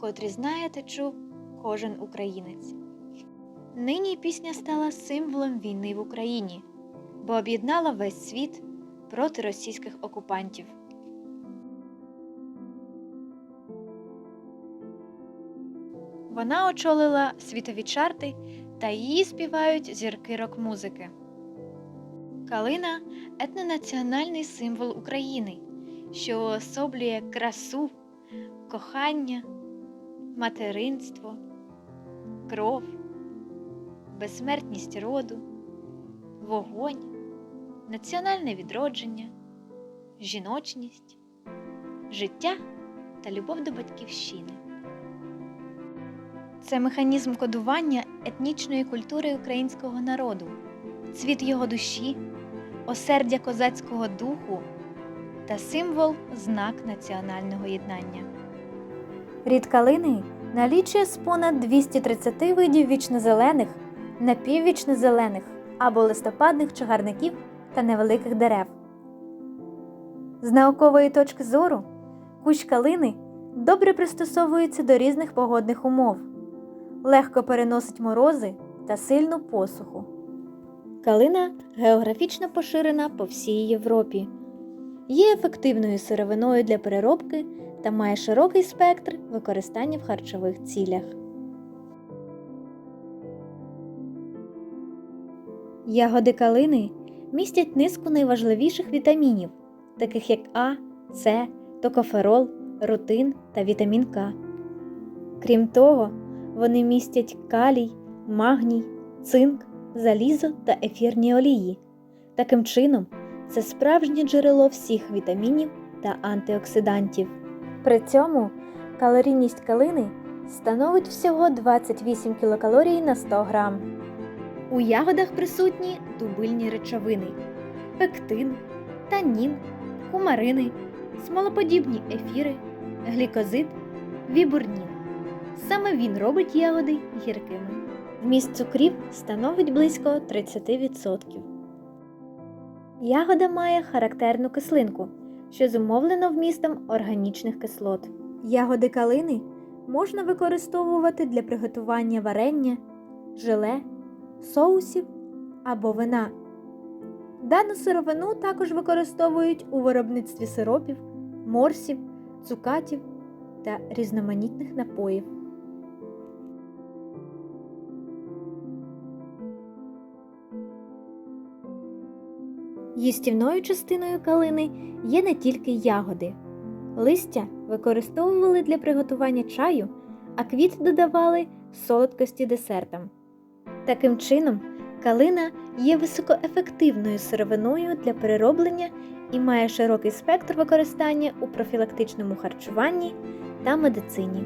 котрі знає та чув кожен українець. Нині пісня стала символом війни в Україні, бо об'єднала весь світ проти російських окупантів. Вона очолила світові чарти та її співають зірки рок-музики. Калина етнонаціональний символ України, що уособлює красу, кохання, материнство, кров, безсмертність роду, вогонь, національне відродження, жіночність, життя та любов до батьківщини. Це механізм кодування етнічної культури українського народу, цвіт його душі, осердя козацького духу та символ знак національного єднання. Рід калини налічує з понад 230 видів вічнозелених, напіввічнозелених або листопадних чагарників та невеликих дерев. З наукової точки зору кущ калини добре пристосовується до різних погодних умов, легко переносить морози та сильну посуху. Калина географічно поширена по всій Європі. Є ефективною сировиною для переробки та має широкий спектр використання в харчових цілях. Ягоди калини містять низку найважливіших вітамінів, таких як А, С, токоферол, рутин та вітамін К. Крім того, вони містять калій, магній, цинк, залізо та ефірні олії. Таким чином, це справжнє джерело всіх вітамінів та антиоксидантів. При цьому калорійність калини становить всього 28 кілокалорій на 100 грам. У ягодах присутні дубильні речовини пектин, танін, кумарини, смолоподібні ефіри, глікозид, вібурнін. Саме він робить ягоди гіркими. Вміст цукрів становить близько 30%. Ягода має характерну кислинку, що зумовлено вмістом органічних кислот. Ягоди калини можна використовувати для приготування варення, желе, соусів або вина. Дану сировину також використовують у виробництві сиропів, морсів, цукатів та різноманітних напоїв. Їстівною частиною калини є не тільки ягоди. Листя використовували для приготування чаю, а квіт додавали солодкості десертам. Таким чином, калина є високоефективною сировиною для перероблення і має широкий спектр використання у профілактичному харчуванні та медицині.